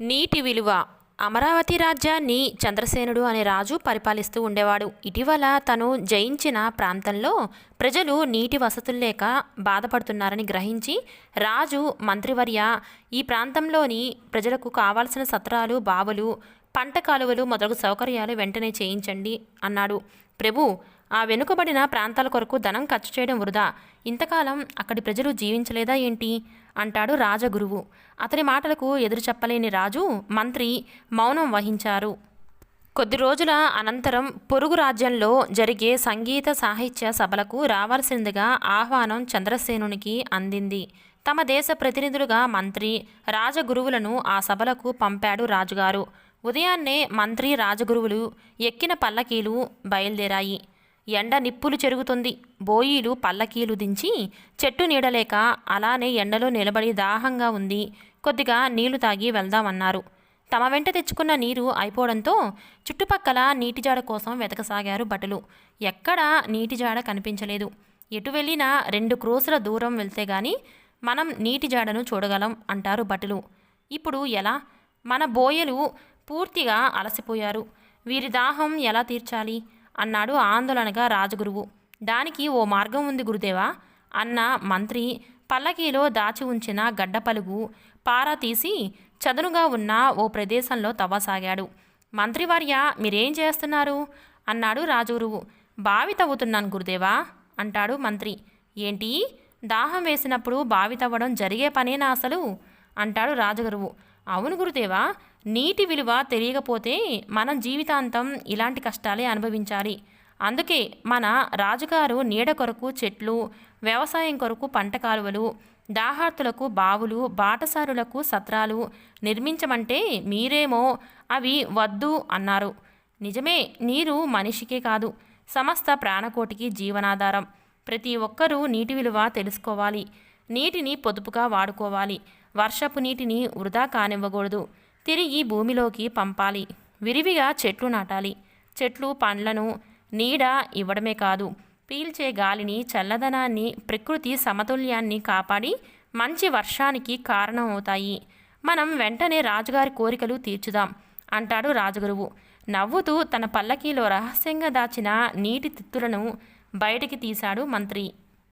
నీటి విలువ. అమరావతి రాజ్యాన్ని చంద్రసేనుడు అనే రాజు పరిపాలిస్తూ ఉండేవాడు. ఇటీవల తను జయించిన ప్రాంతంలో ప్రజలు నీటి వసతులు లేక బాధపడుతున్నారని గ్రహించి రాజు మంత్రివర్య ఈ ప్రాంతంలోని ప్రజలకు కావాల్సిన సత్రాలు బావులు పంట కాలువలు మొదలగు సౌకర్యాలు వెంటనే చేయించండి అన్నాడు. ప్రభు ఆ వెనుకబడిన ప్రాంతాల కొరకు ధనం ఖర్చు చేయడం వృధా. ఇంతకాలం అక్కడి ప్రజలు జీవించలేదా ఏంటి? అంటాడు రాజగురువు. అతని మాటలకు ఎదురు చెప్పలేని రాజు మంత్రి మౌనం వహించారు. కొద్ది రోజుల అనంతరం పొరుగు రాజ్యంలో జరిగే సంగీత సాహిత్య సభలకు రావాల్సిందిగా ఆహ్వానం చంద్రసేనునికి అందింది. తమ దేశ ప్రతినిధులుగా మంత్రి రాజగురువులను ఆ సభలకు పంపాడు రాజుగారు. ఉదయాన్నే మంత్రి రాజగురువులు ఎక్కిన పల్లకీలు బయలుదేరాయి. ఎండ నిప్పులు చెరుగుతుంది. బోయీలు పల్లకీలు దించి చెట్టు నీడలేక అలానే ఎండలో నిలబడి దాహంగా ఉంది. కొద్దిగా నీళ్ళు తాగి వెళ్దామన్నారు. తమ వెంట తెచ్చుకున్న నీరు అయిపోవడంతో చుట్టుపక్కల నీటి జాడ కోసం వెతకసాగారు భటులు. ఎక్కడా నీటి జాడ కనిపించలేదు. ఎటు వెళ్ళినా రెండు క్రోసుల దూరం వెళ్తే గాని మనం నీటి జాడను చూడగలం అంటారు భటులు. ఇప్పుడు ఎలా? మన బోయలు పూర్తిగా అలసిపోయారు. వీరి దాహం ఎలా తీర్చాలి? అన్నాడు ఆందోళనగా రాజగురువు. దానికి ఓ మార్గం ఉంది గురుదేవా! అన్న మంత్రి పల్లకీలో దాచి ఉంచిన గడ్డపలుగు పారా తీసి చదునుగా ఉన్న ఓ ప్రదేశంలో తవ్వసాగాడు. మంత్రివర్య మీరేం చేస్తున్నారు? అన్నాడు రాజగురువు. బావి తవ్వుతున్నాను గురుదేవా! అంటాడు మంత్రి. ఏంటి? దాహం వేసినప్పుడు బావి తవ్వడం జరిగే పనేనా అసలు? అంటాడు రాజగురువు. అవును గురుదేవా! నీటి విలువ తెలియకపోతే మనం జీవితాంతం ఇలాంటి కష్టాలే అనుభవించాలి. అందుకే మన రాజుగారు నీడ కొరకు చెట్లు వ్యవసాయం కొరకు పంట కాలువలు దాహార్తులకు బావులు బాటసారులకు సత్రాలు నిర్మించమంటే మీరేమో అవి వద్దు అన్నారు. నిజమే నీరు మనిషికే కాదు సమస్త ప్రాణకోటికి జీవనాధారం. ప్రతి ఒక్కరూ నీటి విలువ తెలుసుకోవాలి. నీటిని పొదుపుగా వాడుకోవాలి. వర్షపు నీటిని వృధా కానివ్వకూడదు. తిరిగి భూమిలోకి పంపాలి. విరివిగా చెట్లు నాటాలి. చెట్లు పండ్లను నీడ ఇవ్వడమే కాదు. పీల్చే గాలిని చల్లదనాన్ని ప్రకృతి సమతుల్యాన్ని కాపాడి మంచి వర్షానికి కారణం అవుతాయి మనం వెంటనే రాజుగారి కోరికలు తీర్చుదాం అంటాడు రాజగురువు. నవ్వుతూ తన పల్లకీలో రహస్యంగా దాచిన నీటి తిత్తులను బయటికి తీశాడు మంత్రి.